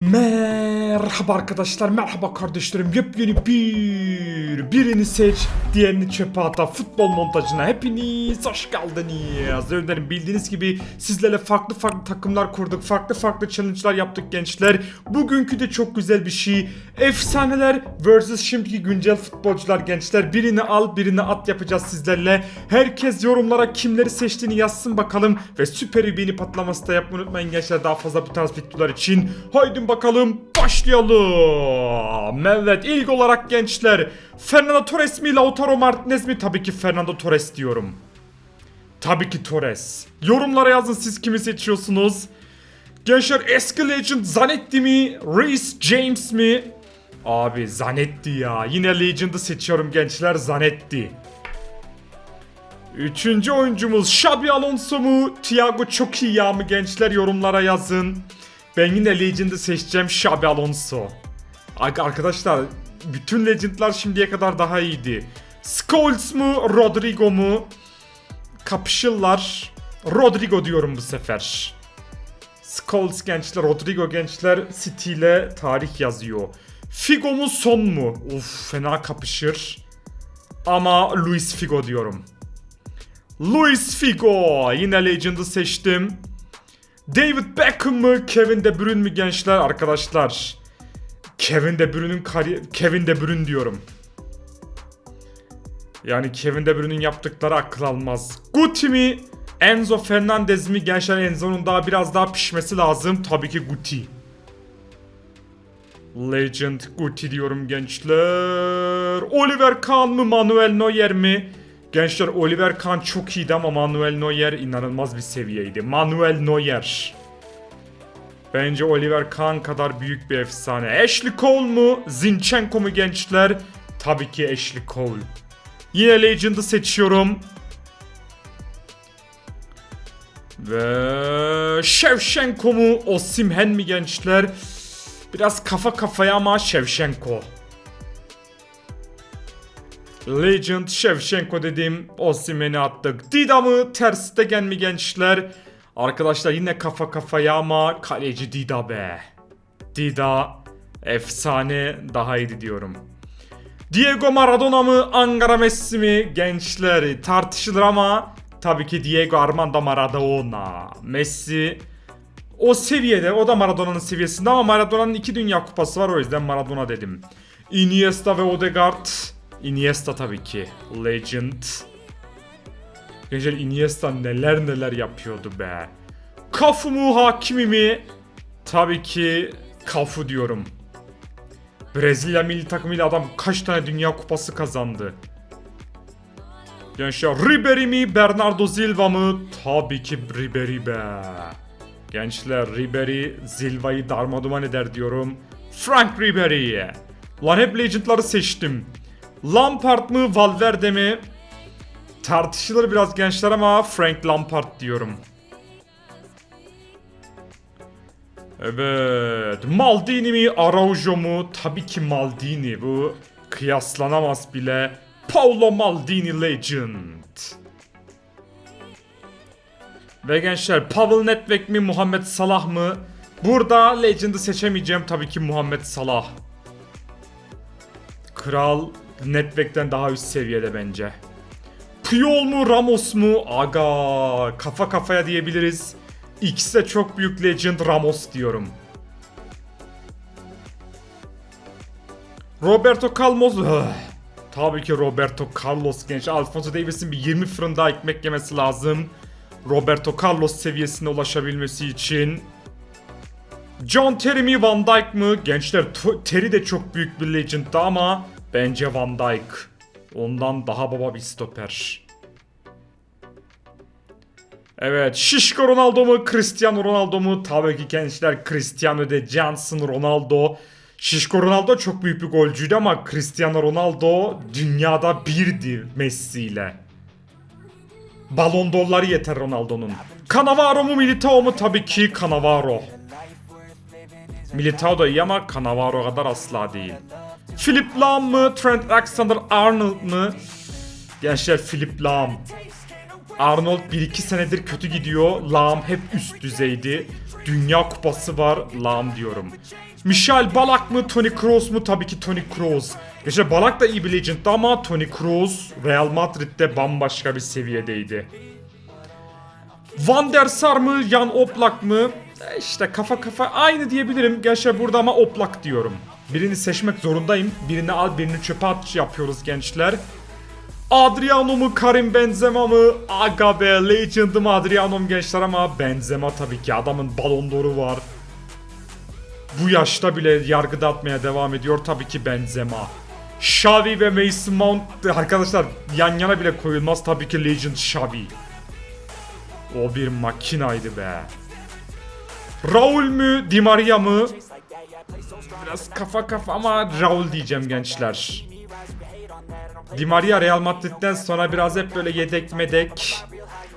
Man. Merhaba arkadaşlar, merhaba kardeşlerim. Yepyeni bir, birini seç, diğerini çöpe ata futbol montajına hepiniz hoş geldiniz. Önderim bildiğiniz gibi sizlerle farklı farklı takımlar kurduk, farklı farklı challenge'lar yaptık gençler. Bugünkü de çok güzel bir şey. Efsaneler vs şimdiki güncel futbolcular gençler. Birini al, birini at yapacağız sizlerle. Herkes yorumlara kimleri seçtiğini yazsın bakalım ve süper bir patlaması da yapmayı unutmayın gençler daha fazla bu tarz videolar için. Haydi bakalım başlayalım. Evet ilk olarak gençler Fernando Torres mi Lautaro Martinez mi? Tabii ki Fernando Torres diyorum. Tabii ki Torres. Yorumlara yazın siz kimi seçiyorsunuz. Gençler eski legend Zanetti mi? Reece James mi? Abi Zanetti ya. Yine legend'ı seçiyorum gençler Zanetti. Üçüncü oyuncumuz Xabi Alonso mu? Thiago çok iyi ya mı gençler yorumlara yazın. Ben yine Legend'ı seçeceğim Xabi Alonso. Ar- Arkadaşlar bütün Legend'lar şimdiye kadar daha iyiydi. Scholes mu Rodrigo mu? Kapışırlar. Rodrigo diyorum bu sefer. Scholes gençler, Rodrigo gençler City ile tarih yazıyor. Figo mu Son mu? Uf fena kapışır. Ama Luis Figo diyorum. Luis Figo. Yine Legend'ı seçtim. David Beckham mı? Kevin De Bruyne mi gençler arkadaşlar? Kevin De Bruyne'ün kari Kevin De Bruyne diyorum. Yani Kevin De Bruyne'ün yaptıkları akıl almaz. Guti mi? Enzo Fernandez mi? Gençler Enzo'nun daha biraz daha pişmesi lazım. Tabii ki Guti. Legend Guti diyorum gençler. Oliver Kahn mı Manuel Neuer mi? Gençler Oliver Kahn çok iyiydi ama Manuel Neuer inanılmaz bir seviyeydi. Manuel Neuer. Bence Oliver Kahn kadar büyük bir efsane. Ashley Cole mu? Zinchenko mu gençler? Tabii ki Ashley Cole. Yine Legend'ı seçiyorum. Ve Shevchenko mu? Osimhen mi gençler? Biraz kafa kafaya ama Shevchenko. Legend Shevchenko dedim. Osimhen'i attık. Dida mı? Ter Stegen mi gençler? Arkadaşlar yine kafa kafaya ama kaleci Dida be. Dida efsane daha iyiydi diyorum. Diego Maradona mı? Angara Messi mi? Gençler tartışılır ama tabii ki Diego Armando Maradona. Messi o seviyede o da Maradona'nın seviyesinde ama Maradona'nın iki dünya kupası var o yüzden Maradona dedim. Iniesta ve Odegaard. Iniesta tabii ki. Legend. Gençler Iniesta neler neler yapıyordu be. Kafu mu Hakimi mi? Tabii ki Kafu diyorum. Brezilya milli takımıyla adam kaç tane dünya kupası kazandı. Gençler Ribery mi Bernardo Silva mı? Tabii ki Ribery be. Gençler Ribery Silva'yı darmaduman eder diyorum. Frank Ribery. Lan hep legendları seçtim. Lampard mı Valverde mi? Tartışılır biraz gençler ama Frank Lampard diyorum. Evet. Maldini mi Araujo mu? Tabii ki Maldini. Bu kıyaslanamaz bile. Paulo Maldini Legend. Ve gençler Pavel Nedved mi Muhammed Salah mı? Burada Legend'ı seçemeyeceğim tabii ki Muhammed Salah. Kral Nedved'den daha üst seviyede bence. Puyol mu Ramos mu? Aga kafa kafaya diyebiliriz. İkisi de çok büyük legend Ramos diyorum. Roberto Carlos. Öh. Tabii ki Roberto Carlos genç. Alfonso Davies'in bir 20 fırın daha ekmek yemesi lazım. Roberto Carlos seviyesine ulaşabilmesi için. John Terry mi Van Dijk mı? Gençler Terry de çok büyük bir legend'dı ama bence Van Dijk. Ondan daha baba bir stoper. Evet, Şişko Ronaldo mu, Cristiano Ronaldo mu? Tabii ki gençler Cristiano de Johnson Ronaldo. Şişko Ronaldo çok büyük bir golcüydü ama Cristiano Ronaldo dünyada birdi Messi ile. Balon d'Or'ları yeter Ronaldo'nun. Cannavaro mu Militao mu? Tabii ki Cannavaro. Militao da iyi ama Cannavaro kadar asla değil. Philip Lahm mı? Trent Alexander-Arnold mı? Gençler Philip Lahm. Arnold 1-2 senedir kötü gidiyor. Lam hep üst düzeydi. Dünya kupası var. Lam diyorum. Michel Balak mı Tony Kroos mu? Tabii ki Tony Kroos. Geçen Balak da iyi bir legend'dı ama Tony Kroos Real Madrid'de bambaşka bir seviyedeydi. Van der Sar mı? Jan Oblak mı? E İşte kafa kafa aynı diyebilirim. Gençler burada ama Oblak diyorum. Birini seçmek zorundayım. Birini al birini çöpe at yapıyoruz gençler. Adriano mu Karim Benzema mı? Aga be legend'ım Adriano'm gençler ama Benzema tabii ki adamın balon d'Or'u var. Bu yaşta bile yargı dağıtmaya devam ediyor tabii ki Benzema. Xavi ve Mason Mount arkadaşlar yan yana bile koyulmaz tabii ki Legend Xavi. O bir makinaydı be. Raul mü Di Maria mı? Biraz kafa kafa ama Raul diyeceğim gençler. Di Maria Real Madrid'den sonra biraz hep böyle yedek medek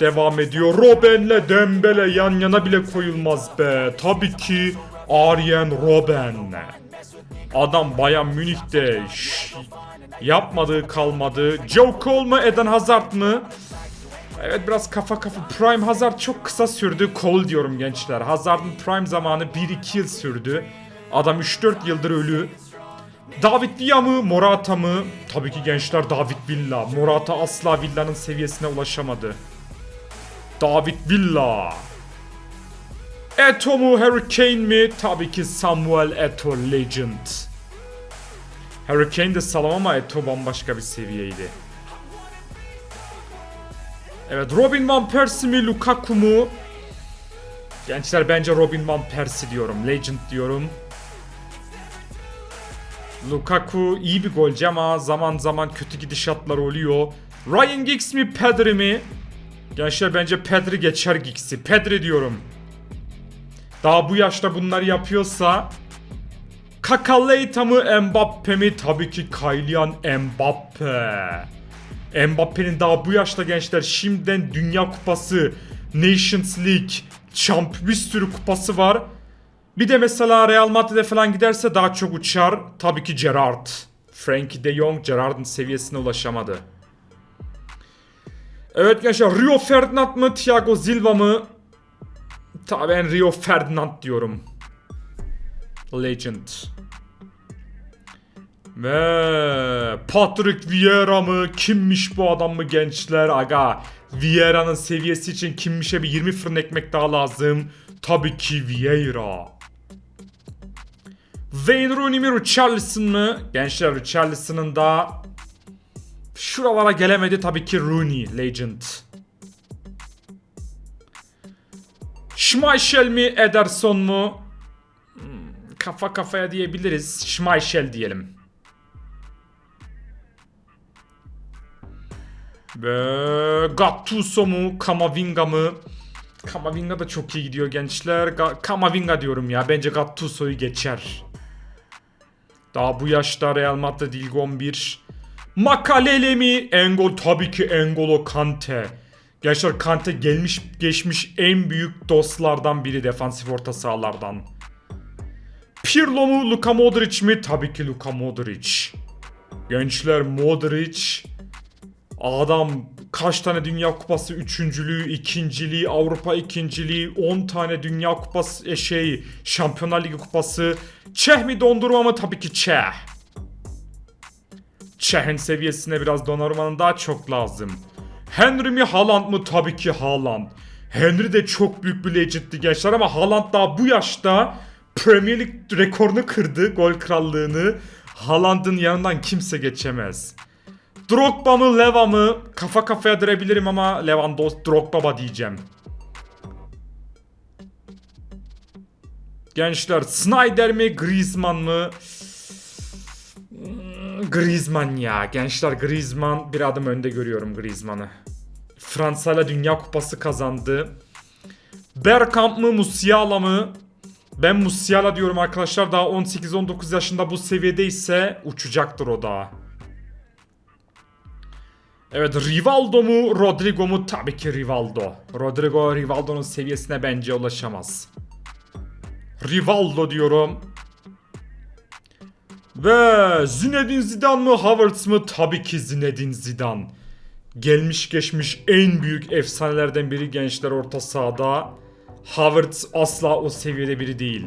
devam ediyor. Robben'le Dembele yan yana bile koyulmaz be. Tabii ki Arjen Robben. Adam Bayern Münih'te yapmadığı kalmadı. Joe Cole mu Eden Hazard mı? Evet biraz kafa kafa. Prime Hazard çok kısa sürdü. Cole diyorum gençler. Hazard'ın prime zamanı 1-2 yıl sürdü. Adam 3-4 yıldır ölü. David Villa mı Morata mı? Tabii ki gençler David Villa. Morata asla Villa'nın seviyesine ulaşamadı. David Villa. Eto mu Harry Kane mi? Tabii ki Samuel Eto Legend. Harry Kane de salam ama Eto bambaşka bir seviyeydi. Evet Robin Van Persie mi Lukaku mu? Gençler bence Robin Van Persie diyorum. Legend diyorum. Lukaku iyi bir golcü ama zaman zaman kötü gidişatlar oluyor. Ryan Giggs mi Pedri mi? Gençler bence Pedri geçer Giggs'i. Pedri diyorum. Daha bu yaşta bunları yapıyorsa Kakaleita mı Mbappe mi? Tabii ki Kylian Mbappe. Mbappe'nin daha bu yaşta gençler şimdiden Dünya Kupası, Nations League, Champ bir sürü kupası var. Bir de mesela Real Madrid'e falan giderse daha çok uçar. Tabii ki Gerrard. Frankie de Jong Gerrard'ın seviyesine ulaşamadı. Evet gençler Rio Ferdinand mı Thiago Silva mı? Tabii ben Rio Ferdinand diyorum. Legend. Ve Patrick Vieira mı? Kimmiş bu adam mı gençler? Aga Vieira'nın seviyesi için kimmişe bir 20 fırın ekmek daha lazım. Tabii ki Vieira. Wayne Rooney mi Richarlison mı? Gençler Richarlison'ın da şuralara gelemedi tabii ki Rooney Legend. Schmeichel mi Ederson mu? Hmm, kafa kafaya diyebiliriz. Schmeichel diyelim. Ve Gattuso mu? Kamavinga mı? Kamavinga da çok iyi gidiyor gençler. Ga- Kamavinga diyorum ya. Bence Gattuso'yu geçer. Daha bu yaşta Real Madrid ilk 11. Makalele mi? Engol tabii ki Engolo Kante. Gençler Kante gelmiş geçmiş en büyük dostlardan biri defansif orta sahalardan. Pirlo mu Luka Modric mi? Tabii ki Luka Modric. Gençler Modric Adam kaç tane Dünya Kupası üçüncülüğü, ikinciliği, Avrupa ikinciliği, 10 tane Dünya Kupası e, şey, Şampiyonlar Ligi kupası. Çeh mi dondurma mı? Tabii ki Çeh. Çeh'in seviyesine biraz Donnarumma'nın daha çok lazım. Henry mi Haaland mı? Tabii ki Haaland. Henry de çok büyük bir legend'ti gençler ama Haaland daha bu yaşta Premier Lig rekorunu kırdı, gol krallığını. Haaland'ın yanından kimse geçemez. Drogba mı Leva mı? Kafa kafaya direbilirim ama Lewandowski Drogba diyeceğim. Gençler Snyder mi Griezmann mı? Hmm, Griezmann ya. Gençler Griezmann bir adım önde görüyorum Griezmann'ı. Fransa'yla Dünya Kupası kazandı. Bergkamp mı Musiala mı? Ben Musiala diyorum arkadaşlar daha 18-19 yaşında bu seviyedeyse uçacaktır o daha. Evet Rivaldo mu Rodrigo mu? Tabii ki Rivaldo. Rodrigo Rivaldo'nun seviyesine bence ulaşamaz. Rivaldo diyorum. Ve Zinedine Zidane mı Havertz mı? Tabii ki Zinedine Zidane. gelmiş geçmiş en büyük efsanelerden biri gençler orta sahada. Havertz asla o seviyede biri değil.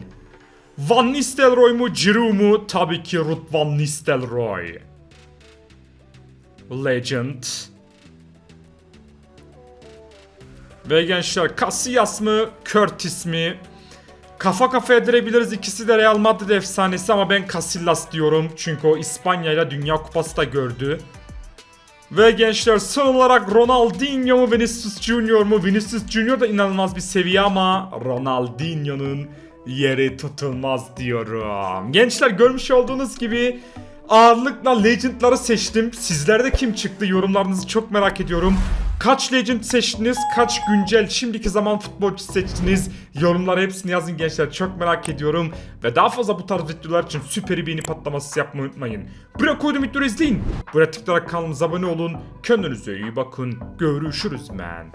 Van Nistelrooy mu Giroud mu? Tabii ki Ruud Van Nistelrooy. Legend. Ve gençler Casillas mı Curtis mi? Kafa kafaya direbiliriz. İkisi de Real Madrid efsanesi ama ben Casillas diyorum. Çünkü o İspanya ile Dünya Kupası da gördü. Ve gençler son olarak Ronaldinho mu Vinicius Junior mu? Vinicius Junior da inanılmaz bir seviye ama Ronaldinho'nun yeri tutulmaz diyorum. Gençler görmüş olduğunuz gibi ağırlıkla Legend'ları seçtim. Sizlerde kim çıktı? Yorumlarınızı çok merak ediyorum. Kaç Legend seçtiniz? Kaç güncel şimdiki zaman futbolcu seçtiniz? Yorumlara hepsini yazın gençler. Çok merak ediyorum. Ve daha fazla bu tarz videolar için süper beğeni patlaması yapmayı unutmayın. Buraya koydum videoları izleyin. Buraya tıklayarak kanalımıza abone olun. Kendinize iyi bakın. Görüşürüz man.